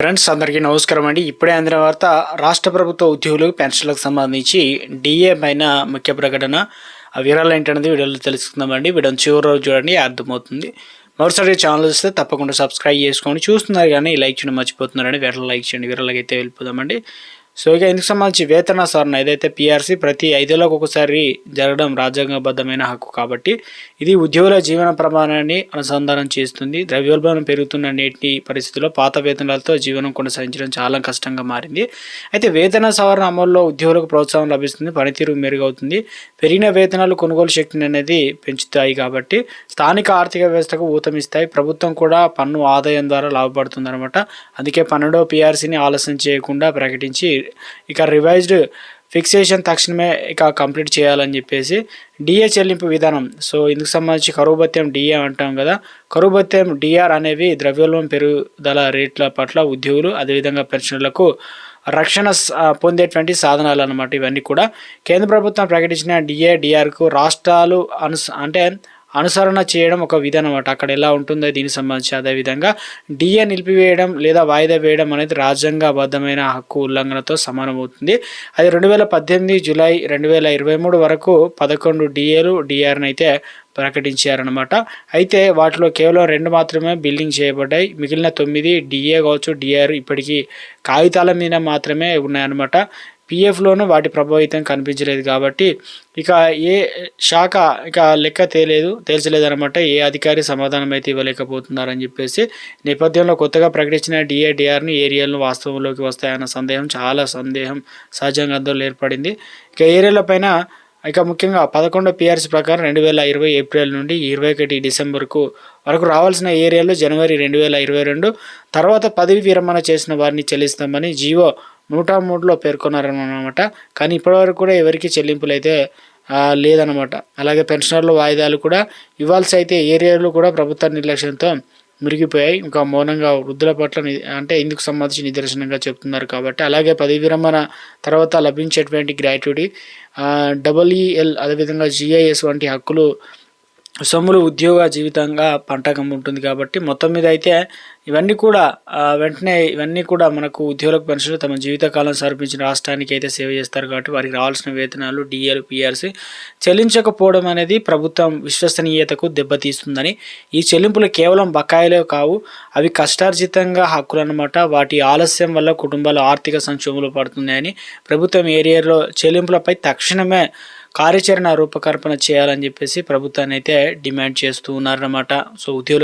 Friends అందరికీ నమస్కారం అండి. ఇప్పుడే అందిన వార్త రాష్ట్ర ప్రభుత్వ ఉద్యోగులు పెన్షన్లకు సంబంధించి డిఏ పైన ముఖ్య ప్రకటన. ఆ వివరాలు ఏంటనేది వీడియోలో తెలుసుకుందామండి వీడియో చివరి రోజు చూడండి అర్థమవుతుంది. మరోసారి ఛానల్ వస్తే తప్పకుండా సబ్స్క్రైబ్ చేసుకోండి. చూస్తున్నారు కానీ లైక్ చేయడం మర్చిపోతున్నారండి వీడియో లైక్ చేయండి. వీడియోలకి అయితే వెళ్ళిపోదామండి సో ఇక ఇందుకు సంబంధించి వేతన సవరణ ఏదైతే పిఆర్సీ ప్రతి ఐదేళ్ళకు ఒకసారి జరగడం రాజ్యాంగబద్ధమైన హక్కు కాబట్టి ఇది ఉద్యోగుల జీవన ప్రమాణాన్ని అనుసంధానం చేస్తుంది. ద్రవ్యోల్బణం పెరుగుతున్న నేటి పరిస్థితుల్లో పాత వేతనాలతో జీవనం కొనసాగించడం చాలా కష్టంగా మారింది. అయితే వేతన సవరణ అమల్లో ఉద్యోగులకు ప్రోత్సాహం లభిస్తుంది పనితీరు మెరుగవుతుంది. పెరిగిన వేతనాలు కొనుగోలు శక్తిని అనేది పెంచుతాయి కాబట్టి స్థానిక ఆర్థిక వ్యవస్థకు ఊతమిస్తాయి ప్రభుత్వం కూడా పన్ను ఆదాయం ద్వారా లాభపడుతుంది అనమాట అందుకే పన్నెండో పిఆర్సీని ఆలస్యం చేయకుండా ప్రకటించి ఇక రివైజ్డ్ ఫిక్సేషన్ తక్షణమే ఇక కంప్లీట్ చేయాలని చెప్పేసి డిఏ చెల్లింపు విధానం. సో ఇందుకు సంబంధించి కరువు భత్యం డిఏ అంటాం కదా. కరువు భత్యం డిఆర్ అనేవి ద్రవ్యోల్బం పెరుగుదల రేట్ల పట్ల ఉద్యోగులు అదేవిధంగా పెన్షన్లకు రక్షణ పొందేటువంటి సాధనాలు అనమాట ఇవన్నీ కూడా. కేంద్ర ప్రభుత్వం ప్రకటించిన డిఏ డిఆర్కు రాష్ట్రాలు అను అంటే అనుసరణ చేయడం ఒక విధానం అనమాట అక్కడ ఎలా ఉంటుందో దీనికి సంబంధించి అదేవిధంగా డిఏ నిలిపివేయడం లేదా వాయిదా వేయడం అనేది రాజ్యాంగబద్ధమైన హక్కు ఉల్లంఘనతో సమానమవుతుంది. అది రెండు వేల పద్దెనిమిది జూలై రెండు వేల ఇరవై మూడు వరకు పదకొండు డిఏలు డిఆర్ని అయితే ప్రకటించారనమాట అయితే వాటిలో కేవలం రెండు మాత్రమే బిల్డింగ్ చేయబడ్డాయి. మిగిలిన తొమ్మిది డిఏ కావచ్చు డిఆర్ ఇప్పటికీ కాగితాల మీద మాత్రమే ఉన్నాయన్నమాట. పిఎఫ్లోనూ వాటి ప్రభావితం కనిపించలేదు కాబట్టి ఇక ఏ శాఖ ఇక లెక్క తేలేదు తేల్చలేదు అనమాట ఏ అధికారి సమాధానం అయితే ఇవ్వలేకపోతున్నారని చెప్పేసి నేపథ్యంలో కొత్తగా ప్రకటించిన డిఏడిఆర్ని ఏరియాలను వాస్తవంలోకి వస్తాయన్న సందేహం చాలా సందేహం సహజంగా అందులో ఏర్పడింది. ఇక ఏరియాల పైన ఇక ముఖ్యంగా పదకొండు పిఆర్సీ ప్రకారం రెండు వేల ఇరవై ఏప్రిల్ నుండి ఇరవై ఒకటి డిసెంబర్కు వరకు రావాల్సిన ఏరియాలు జనవరి రెండు వేల ఇరవై రెండు తర్వాత పదవి విరమణ చేసిన వారిని చెల్లిస్తామని జియో నూట మూడులో పేర్కొన్నారనమాట కానీ ఇప్పటివరకు కూడా ఎవరికి చెల్లింపులు అయితే లేదనమాట అలాగే పెన్షనర్లు వాయిదాలు కూడా ఇవ్వాల్సి అయితే ఏరియాలు కూడా ప్రభుత్వ నిర్లక్ష్యంతో మురిగిపోయాయి. ఇంకా మౌనంగా వృద్ధుల పట్ల అంటే ఇందుకు సంబంధించి నిదర్శనంగా చెప్తున్నారు కాబట్టి. అలాగే పదవి విరమణ తర్వాత లభించేటువంటి గ్రాట్యుటీ డబ్ల్యూఎల్ అదేవిధంగా జిఐఎస్ వంటి హక్కులు సొమ్ములు ఉద్యోగ జీవితంగా పంటకం ఉంటుంది కాబట్టి మొత్తం మీద అయితే ఇవన్నీ కూడా వెంటనే ఇవన్నీ కూడా మనకు ఉద్యోగులకు పెన్షన్లు తమ జీవితకాలం సమర్పించిన రాష్ట్రానికి అయితే సేవ చేస్తారు కాబట్టి వారికి రావాల్సిన వేతనాలు డిఎల్ పిఆర్సీ చెల్లించకపోవడం అనేది ప్రభుత్వం విశ్వసనీయతకు దెబ్బతీస్తుందని. ఈ చెల్లింపులు కేవలం బకాయిలే కావు అవి కష్టార్జితంగా హక్కులు అనమాట వాటి ఆలస్యం వల్ల కుటుంబాలు ఆర్థిక సంక్షోభంలో పడుతున్నాయని ప్రభుత్వం ఏరియాలో చెల్లింపులపై తక్షణమే కార్యాచరణ రూపకల్పన చేయాలని చెప్పేసి ప్రభుత్వాన్ని అయితే డిమాండ్ చేస్తూ ఉన్నారన్నమాట. సో ఉద్యోగులు